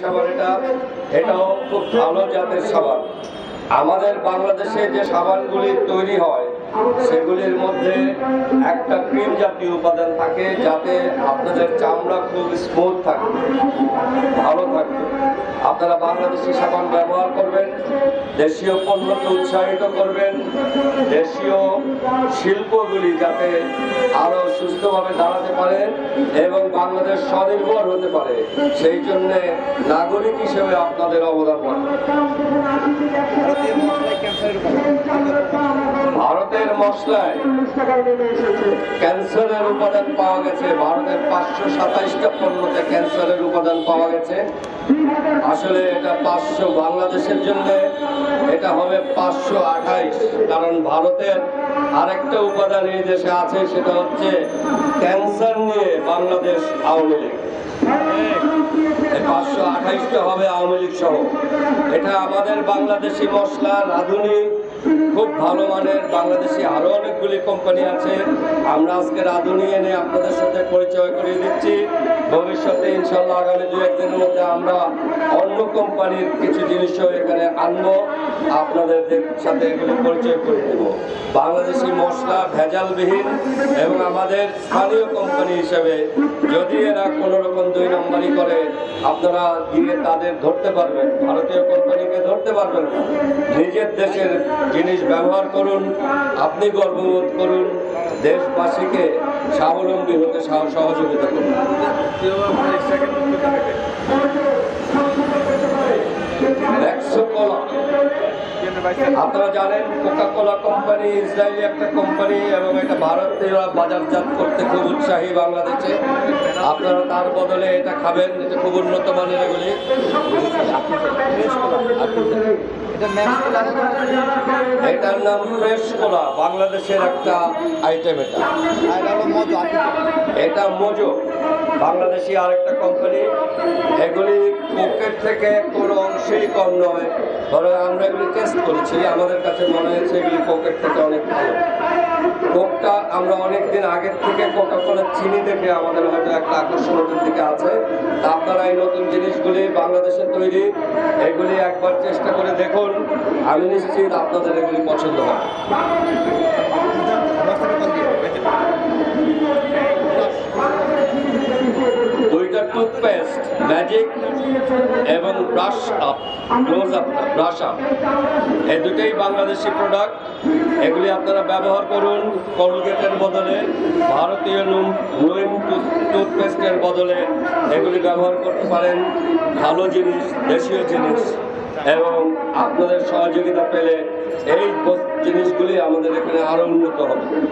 সাবান এটা, এটাও খুব ভালো জাতের সাবান। আমাদের বাংলাদেশে যে সাবানগুলি তৈরি হয়, সেগুলির মধ্যে একটা ক্রিম জাতীয় উপাদান থাকে, যাতে আপনাদের চামড়া খুব স্মুথ থাকে ভালো থাকবে। আপনারা বাংলাদেশি সাবান ব্যবহার করবেন দেশীয় পণ্যকে উৎসাহিত করবেন। দেশীয় শিল্পগুলি যাতে আরও সুস্থভাবে দাঁড়াতে পারে এবং বাংলাদেশ স্বনির্ভর হতে পারে, সেই জন্যে নাগরিক হিসেবে আপনাদের অবদান রাখবে ভারতের ক্যান্সারের উপাদান পাওয়া গেছে। ভারতের পাঁচশো সাতাইশটা পণ্যতে ক্যান্সারের উপাদান পাওয়া গেছে। আসলে এটা পাঁচশো বাংলাদেশের জন্য এটা হবে পাঁচশো আঠাইশ। কারণ ভারতের আরেকটা উপাদান এই দেশে আছে, সেটা হচ্ছে ক্যান্সার নিয়ে বাংলাদেশ আওয়ামী লীগ। পাঁচশো হবে আওয়ামী লীগ সহ। এটা আমাদের বাংলাদেশি মশলা, রাঁধুনি, খুব ভালো মানের বাংলাদেশি আরও অনেকগুলি কোম্পানি আছে। আমরা আজকে রাঁধুনি এনে আপনাদের সাথে পরিচয় করিয়ে দিচ্ছি। ভবিষ্যতে ইনশাল্লাহ আগামী দু একদিনের মধ্যে আমরা অন্য কোম্পানির কিছু জিনিসও এখানে আনব। আপনাদের সাথে এগুলো পরিচয় করে দেব। বাংলাদেশি মশলা ভেজালবিহীন এবং আমাদের স্থানীয় কোম্পানি হিসেবে যদি এরা কোনো রকম দুই নম্বরই করে, আপনারা গিয়ে তাদের ধরতে পারবেন। ভারতীয় কোম্পানিকে ধরতে পারবেন নিজের দেশের জিনিস ব্যবহার করুন, আপনি গর্ববোধ করুন। দেশবাসীকে স্বাবলম্বী হতে সহ- সহযোগিতা কোলা আপনারা জানেন কোকা কোলা কোম্পানি ইসরায়েলি একটা কোম্পানি এবং এটা ভারতীয়রা বাজারজাত করতে খুব উৎসাহী বাংলাদেশে। আপনারা তার বদলে এটা খাবেন এটা খুব উন্নত মানের এগুলি। এটার নাম ফ্রেশ কোলা বাংলাদেশের একটা আইটেম এটা। এটা মোজো। বাংলাদেশি আরেকটা কোম্পানি এগুলি কোকের থেকে কোনো অংশেই কম নয়। বরং আমরা এগুলি টেস্ট করেছি, আমাদের কাছে মনে হয়েছে এগুলি কোকের থেকে অনেক ভালো। কোকটা আমরা অনেক দিন আগের থেকে কোকা কোলার চিনি দেখে আমাদের হয়তো একটা আকর্ষণ ওটার দিকে আছে। আপনারা এই নতুন জিনিসগুলি বাংলাদেশে তৈরি, এগুলি একবার চেষ্টা করে দেখুন। আমি নিশ্চিত আপনাদের এগুলি পছন্দ হবে। টুথপেস্ট ম্যাজিক এবং brush up close up brush up এই দুটোই বাংলাদেশি প্রোডাক্ট এগুলি আপনারা ব্যবহার করুন কলগেটের বদলে, ভারতীয় নুন টুথপেস্টের বদলে। এগুলি ব্যবহার করতে পারেন ভালো জিনিস, দেশীয় জিনিস। এবং আপনাদের সহযোগিতা পেলে এই জিনিসগুলি আমাদের এখানে আরও উন্নত হবে।